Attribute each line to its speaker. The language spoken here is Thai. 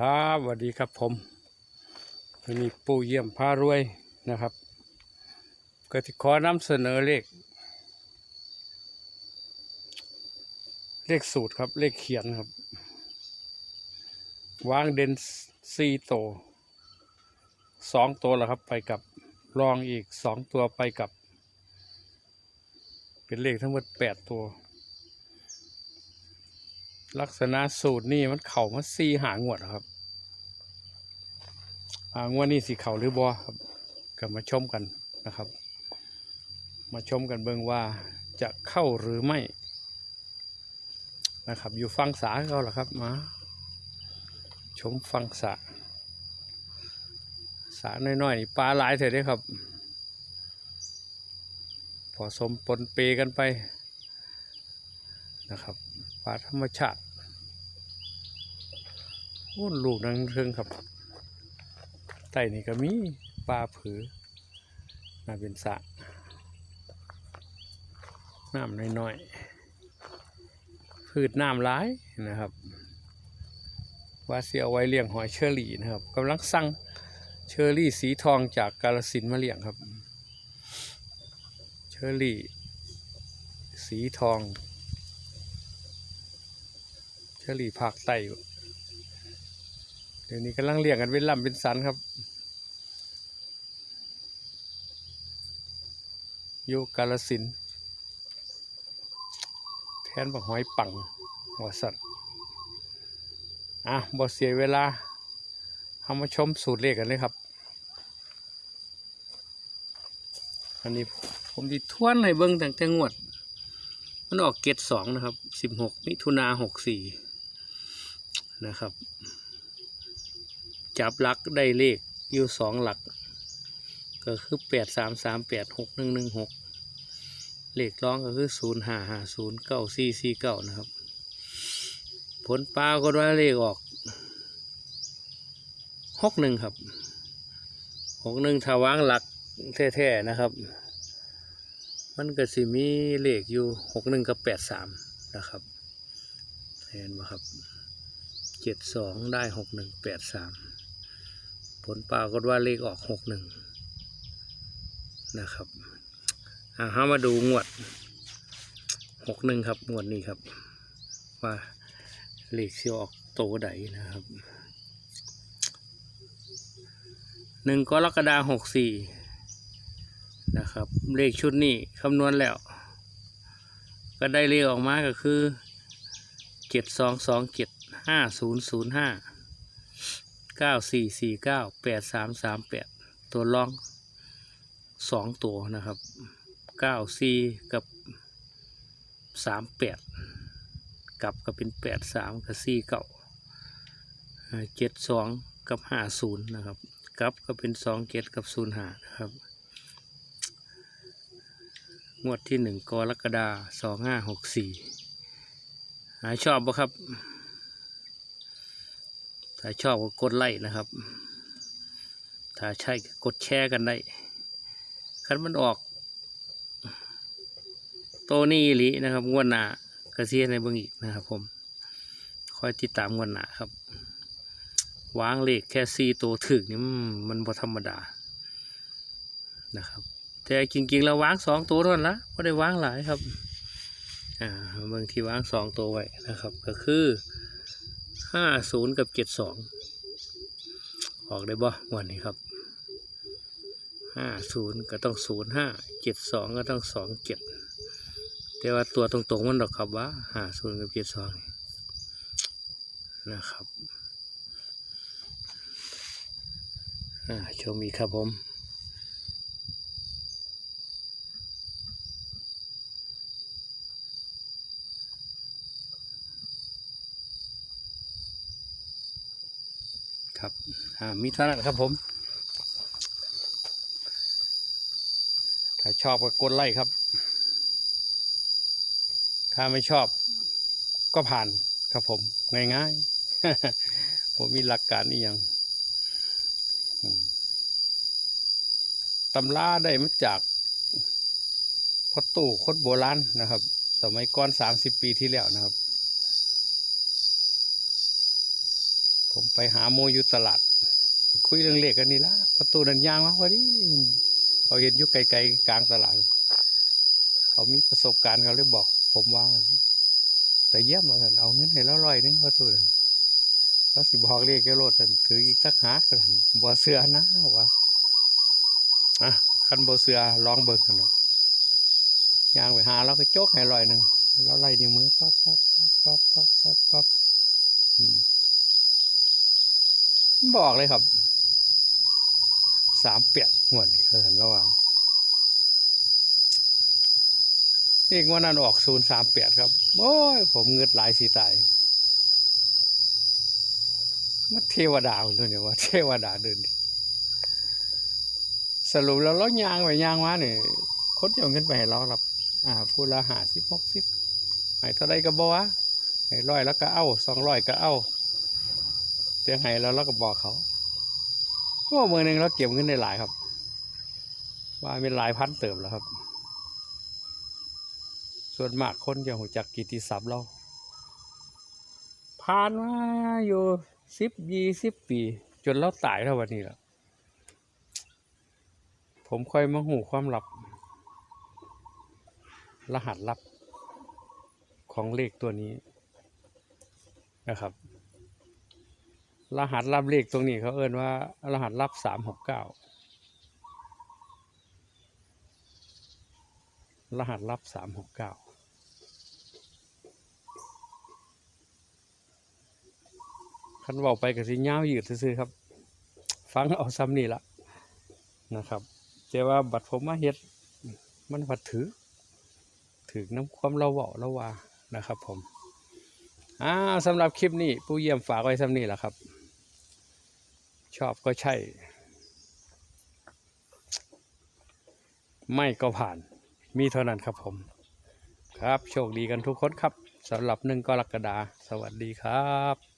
Speaker 1: ครับสวัสดีครับผมวันนี้ปู่เยี่ยมพารวยนะครับ ก็ที่ขอนำเสนอเลข เลขสูตรครับ เลขเขียนครับ วางเด่นสี่ตัวสองตัวแล้วครับ ไปกับรองอีกสองตัวไปกับ เป็นเลขทั้งหมดแปดตัว ลักษณะสูตรนี่มันเข่ามาสี่หางวดอะครับอ่างวดนี้สีเข่าหรือบอครับก็มาชมกันนะครับ มาชมกันเบิ่งว่าจะเข้าหรือไม่นะครับ อยู่ฟังสาเขาหรอครับมาชมฟังสาสาน้อยๆนี่ปลาหลายเถอะด้ครับ พอสมปนเปกันไปนะครับปลาธรรมชาติ โอ้ลูกนังเทิงครับใต้นี่ก็มีปลาผือน่าเป็นสะน้ำน้อยๆพืชน้ำร้ายนะครับ ว่าเสียเอาไว้เลี้ยงหอยเชอรี่นะครับกำลังสั่งเชอรี่สีทองจากกาลสินมาเลี้ยงครับ เชอรี่ สีทอง เชอรี่ภาคใต้อยู่ ดี๋ยวนี้กำลังเลี้ยงกันเป็นลำเป็นสันครับ อยู่กาลสิน แทนบักหอยปังหัวสัตว์อะบ่เสียเวลาเอามาชมสูตรเลขกันเลยครับ อันนี้ผมที่ทวนให้เบิ้งตั้งแต่งวด มันออกเกตสองนะครับสิบหกมิถุนาหกสี่นะครับ จับหลักได้เลขอยู่สองหลัก ก็คือแปดสามสามแปดหกหนึ่งหนึ่งหกเลขร้องก็คือศูนย์ห้าห้าศูนย์เก้าสี่สี่เก้านะครับ ผลปลาก็ว่าเลขออกหกหนึ่งครับหกหนึ่งถ้าวางหลักแท้ๆนะครับ มันก็สิมีเลขอยู่หกหนึ่งกับแปดสามนะครับเห็นไหมครับเจ็ดสองได้หกหนึ่งแปดสาม ผลปรากฏว่าเลขออกหกหนึ่งนะครับอ่าฮามาดูงวดหกหนึ่งครับงวดนี้ครับ ว่าเลขที่ออกโตใดนะครับหนึ่งกรกฎาหกสี่นะครับ เลขชุดนี้คำนวณแล้ว ก็ได้เลขออกมาก็คือเจ็ดสองสองเจ็ดห้าศูนย์ศูนย์ห้า เก้าสี่สี่เก้าแปดสามสามแปดตัวล่องสองตัวนะครับเก้าสี่กับสามแปดกลับก็เป็นแปดสามกับสี่เก้าเจ็ดสองกับห้าศูนย์นะครับกลับก็เป็นสองเจ็ดกับศูนย์ห้านะครับงวดที่หนึ่งกรกฎาสองห้าหกสี่หายชอบปะครับ ถ้าชอบก็กดไลค์นะครับ ถ้าใช่ก็กดแชร์กันได้คันมันออก โตนี่หลีนะครับงวดหนากระเซียในเบื้องอีกนะครับผม คอยติดตามงวดหนาครับ วางเลขแค่สี่ตัวถึกนี่มันมันบ่ธรรมดานะครับ แต่จริงๆเราวางสองตัวเท่านั้นละไม่ได้วางหลายครับ อ่าบางทีวางสองตัวไว้นะครับ ก็คือ ห้าศูนย์กับเจ็ดสองออกได้บ่วันนี้ครับห้าศูนย์ก็ต้องศูนย์ห้าเจ็ดสองก็ต้องสองเจ็ดแต่ว่าตัวตรงๆมันดอกครับว่าห้าศูนย์กับเจ็ดสองนะครับอ่าชมอีกครับผม ครับ อ่ามีเท่านั้นครับผม ถ้าชอบก็กดไลค์ครับ ถ้าไม่ชอบก็ผ่านครับผม ง่ายๆ ผมมีหลักการนี่ยังตำราได้มาจากพ่อตู่คนโบราณนะครับ สมัยก่อนสามสิบปีที่แล้วนะครับ ผมไปหาโมอยู่ตลาด คุยเรื่องเลขกันนี่ละพอตูนันยางมาพอดีเขาเห็นอยู่ไกลๆกลางตลาดเขามีประสบการณ์เขาเลยบอก ผมว่า แต่เยี่ยมมาสันเอาเงินให้แล้วร้อยหนึงพอตูนแล้วสิบอกเลขแกโลดสันถืออีกสักหากันบ่เสือนะวะอะคันบ่เสือลองเบิ่งกันดอกยางไปหาแล้วก็โจกให้ร้อยหนึ่งแล้วไล่นิ้วมือปั๊บปั๊บปั๊บปั๊บปั๊บปั๊บปั๊บบอกเลยครับ สามเปียดงวดนี้เขาเห็นแล้วว่าอีกวันนั้นออกศูนย์สามเปียดครับ โอ้ย ผมเงือดหลายสีตายมันเทวดาคนตัวเนี่ยว่าเทวดาเดินดิสรุปแล้วเรายางไปยางมาเนี่ยคนเอาเงินไปให้เราครับ อ่าพูดละหาสิบหกสิบให้เท่าไรก็บอกว่าให้ร้อยแล้วก็เอาสองร้อยก็เอาเตียงให้แล้วเราก็บอกเขา ก็มือหนึ่งเราเก็บเงินได้หลายครับ ว่าเป็นหลายพันเติมแล้วครับ ส่วนมากคนจะหูจักกิติศัพท์เราผ่านมาอยู่สิบยี่สิบปี จนเราตายเท่าวันนี้แหละผมค่อยมาหูความลับ รหัสลับของเลขตัวนี้นะครับ รหัสลับเลขตรงนี้เขาเอิ้นว่า รหัสลับสามหกเก้ารหัสลับสามหกเก้าคันว่าไปกับสิเงาวยืดซื่อครับ ฟังเอาซ้ำนี่ละนะครับ แต่ว่าบัตรผมมาเฮ็ด มันผัดถือ ถือน้ำความเราเว้าเราว่านะครับผม อ่าสำหรับคลิปนี้ ผู้เยี่ยมฝากไว้ซ้ำนี่แหละครับ ชอบก็ใช่ ไม่ก็ผ่าน มีเท่านั้นครับผม ครับ โชคดีกันทุกคนครับสำหรับหนึ่งกรกฎาคมสวัสดีครับ